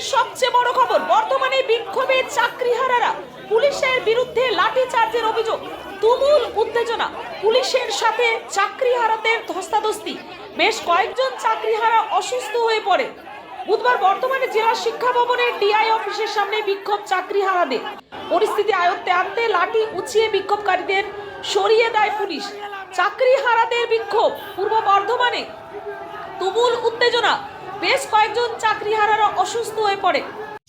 দিনের সবচেয়ে বড় খবর, বর্তমানে বিক্ষোভে চাকরিহারারা পুলিশের বিরুদ্ধে লাঠিচার্জের অভিযোগ। তুমুল উত্তেজনা। পুলিশের সাথে চাকরিহারাদের ধস্তাধস্তি। বেশ কয়েকজন চাকরিহারা অসুস্থ হয়ে পড়ে। বুধবার বর্তমানে জেলা শিক্ষা ভবনের ডিআই অফিসের সামনে বিক্ষোভ চাকরিহারাদের। পরিস্থিতি আয়ত্তে আনতে লাঠি উঁচিয়ে বিক্ষোভকারীদের সরিয়ে দেয় পুলিশ। চাকরিহারাদের বিক্ষোভ পূর্ব বর্ধমানে। তুমুল উত্তেজনা। বেশ কয়েকজন চাকরিহারারা অসুস্থ হয়ে পড়ে।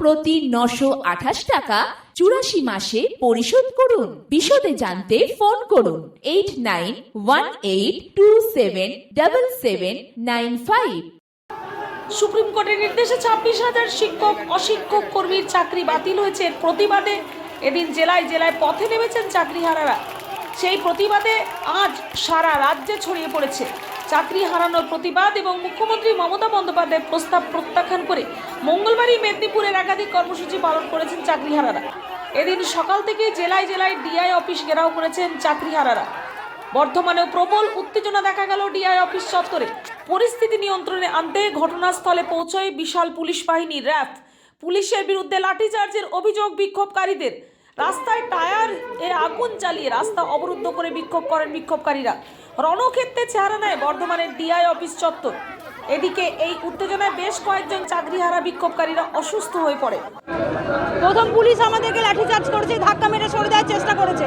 প্রতি নশো আঠাশ টাকা চুরাশি মাসে পরিশোধ করুন। বিশদে জানতে ফোন করুন eight nine one eight two seven double seven nine five. Supreme কোর্টের নির্দেশে ছাব্বিশ হাজার শিক্ষক, অশিক্ষক কর্মীর চাকরি বাতিল হয়েছে প্রতিবাদে। এদিন জেলায় জেলায় পথে নেমেছেন চাকরিহারারা। সেই প্রতিবাদে আজ সারা রাজ্যে ছড়িয়ে পড়েছে। চাকরি হারানোর প্রতিবাদ এবং মুখ্যমন্ত্রী মমতা বন্দ্যোপাধ্যায়ের প্রস্তাব প্রত্যাখ্যান করে মঙ্গলবারই মেদিনীপুরের একাধিক কর্মসূচি পালন করেছেন চাকরিহারারা এদিন সকাল থেকে জেলায় জেলায় ডিআই অফিস ঘেরাও করেছেন চাকরিহারারা বর্ধমানেও প্রবল উত্তেজনা দেখা গেল ডিআই অফিস চত্বরে। পরিস্থিতি নিয়ন্ত্রণে আনতে ঘটনাস্থলে পৌঁছয় বিশাল পুলিশ বাহিনী র্যাফ। পুলিশের বিরুদ্ধে লাঠিচার্জের অভিযোগ বিক্ষোভকারীদের। রাস্তায় টায়ার এ আগুন জ্বালিয়ে রাস্তা অবরুদ্ধ করে বিক্ষোভ করেন বিক্ষোভকারীরা। রণক্ষেত্রে চেহারা নেয় বর্ধমানের ডিআই অফিস চত্বর। এদিকে এই উত্তেজনায় বেশ কয়েকজন চাকরিহারা বিক্ষোভকারীরা অসুস্থ হয়ে পড়ে। প্রথম পুলিশ আমাদেরকে লাঠিচার্জ করেছে ধাক্কা মেরে সরে দেওয়ার চেষ্টা করেছে।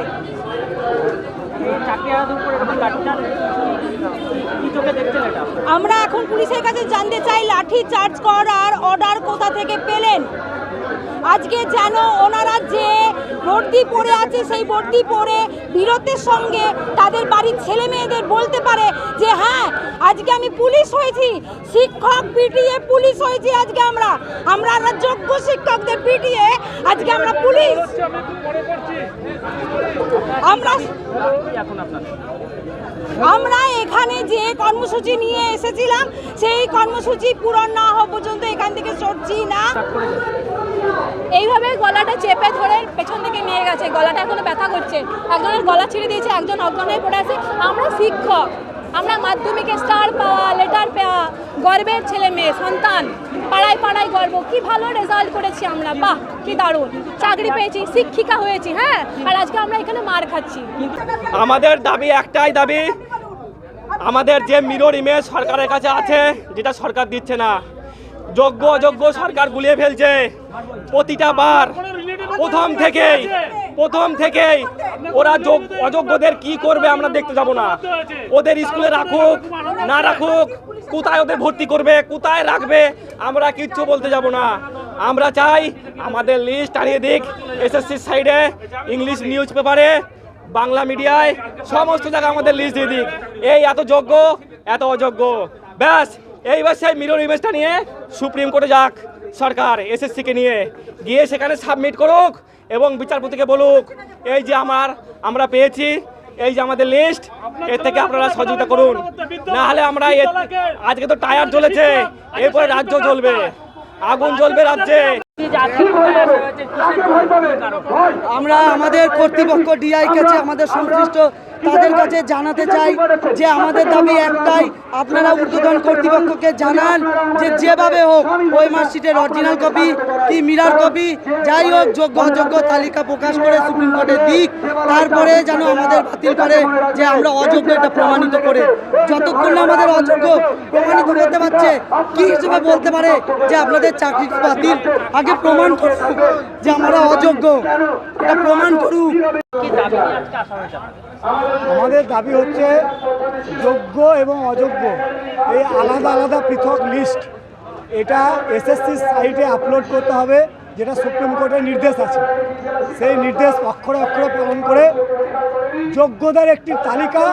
আমরা এখন পুলিশের কাছে জানতে চাই লাঠি চার্জ করার অর্ডার কোথা থেকে পেলেন? আজকে যেন ওনারা যে বর্দি পড়ে আছে, সেই বর্দি পড়ে বীরত্বের সঙ্গে তাদের বাড়ির ছেলে মেয়েদের বলতে পারে যে হ্যাঁ আজকে আমি পুলিশ হয়েছি, শিক্ষক পিটিয়ে পুলিশ হয়েছি আজকে আমরা। আমরা যোগ্য শিক্ষকদের পিটিয়ে আজকে আমরা পুলিশ। আমরা আমরা এখানে যে কর্মসূচি নিয়ে এসেছিলাম সেই কর্মসূচি পূরণ না হওয়া পর্যন্ত এখান থেকে সরছি না। এইভাবে গলাটা চেপে ধরে পেছন থেকে নিয়ে গেছে। গলাটা এখনও ব্যথা করছে। একজনের গলা ছিঁড়ে দিয়েছে একজন অজ্ঞান হয়ে পড়ে আছে। আমরা শিক্ষক আমরা মাধ্যমিকে স্টার পাওয়া লেটার পাওয়া গর্বের ছেলে মেয়ে সন্তান। পাড়ায় পাড়ায় গর্ব। কি ভালো রেজাল্ট করেছি আমরা। বাহ কি দারুণ। চাকরি পেয়েছি শিক্ষিকা হয়েছি হ্যাঁ? আর আজকে আমরা এখানে মার খাচ্ছি। আমাদের দাবি একটাই দাবি আমাদের যে মিরর ইমেজ সরকারের কাছে আছে, যেটা সরকার দিচ্ছে না। যোগ্য, অযোগ্য সরকার গুলিয়ে ফেলছে। প্রতিটা বার প্রথম থেকেই প্রথম থেকেই ওরা যোগ- অযোগ্যদের কি করবে আমরা দেখতে যাব না। ওদের স্কুলে রাখুক, না রাখুক, কোথায় ওদের ভর্তি করবে, কোথায় রাখবে, আমরা কিচ্ছু বলতে যাব না। আমরা চাই আমাদের লিস্ট টানিয়ে দিক এসএসসির সাইডে ইংলিশ নিউজ পেপারে বাংলা মিডিয়ায় সমস্ত জায়গায় আমাদের লিস্ট দিয়ে দিক। এই এত যোগ্য, এত অযোগ্য। ব্যাস, এইবার সেই মিরর ইমেজটা নিয়ে সুপ্রিম কোর্টে যাক সরকার এসএসসিকে নিয়ে। গিয়ে সেখানে সাবমিট করুক এবং বিচারপতিকে বলুক, এই যে আমার, আমরা পেয়েছি, এই যে আমাদের লিস্ট এর থেকে আপনারা সহযোগিতা করুন। না হলে আমরা আজকে তো টায়ার জ্বলেছে, এরপরে রাজ্য জ্বলবে। আগুন জ্বলবে রাজ্যে। আমরা আমাদের কর্তৃপক্ষ ডিআই কাছে আমাদের সংশ্লিষ্ট তাদের কাছে জানাতে চাই যে আমাদের দাবি একটাই আপনারা ঊর্ধ্বতন কর্তৃপক্ষকে জানান যে যেভাবে হোক ওই মার্কশিটের অরিজিনাল কপি কি মিরার কপি যাই হোক যোগ্য অযোগ্য তালিকা প্রকাশ করে সুপ্রিম কোর্টে দিক তারপরে যেন আমাদের বাতিল করে যে আমরা অযোগ্য এটা প্রমাণিত করে। যতক্ষণ না আমাদের অযোগ্য প্রমাণিত করতে পারছে কি হিসেবে বলতে পারে যে আপনাদের চাকরিটা বাতিল? আগে প্রমাণ করুক যে আমরা অযোগ্য। এটা প্রমাণ করুক। আমাদের দাবি হচ্ছে যোগ্য এবং অযোগ্য। এই আলাদা আলাদা পৃথক লিস্ট এটা এসএসসি সাইটে আপলোড করতে হবে, যেটা সুপ্রিম কোর্টের নির্দেশ আছে। সেই নির্দেশ অক্ষরে অক্ষরে পালন করে যোগ্যদের একটি তালিকা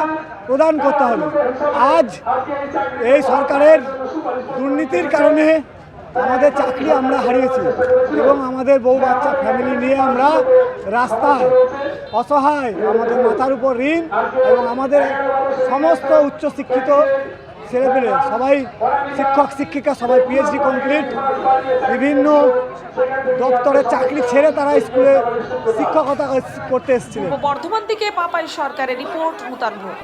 প্রদান করতে হবে। আজ এই সরকারের দুর্নীতির কারণে আমাদের চাকরি আমরা হারিয়েছি এবং আমাদের বউ বাচ্চা ফ্যামিলি নিয়ে আমরা রাস্তায় অসহায়, আমাদের মাথার উপর ঋণ এবং আমাদের সমস্ত উচ্চ উচ্চশিক্ষিত ছেলেপেলে, সবাই শিক্ষক, শিক্ষিকা, সবাই পিএইচডি কমপ্লিট বিভিন্ন দপ্তরের চাকরি ছেড়ে তারা স্কুলে শিক্ষকতা করতে এসেছিলেন বর্ধমান থেকে পাপাই সরকারের রিপোর্ট মুতান ভোট।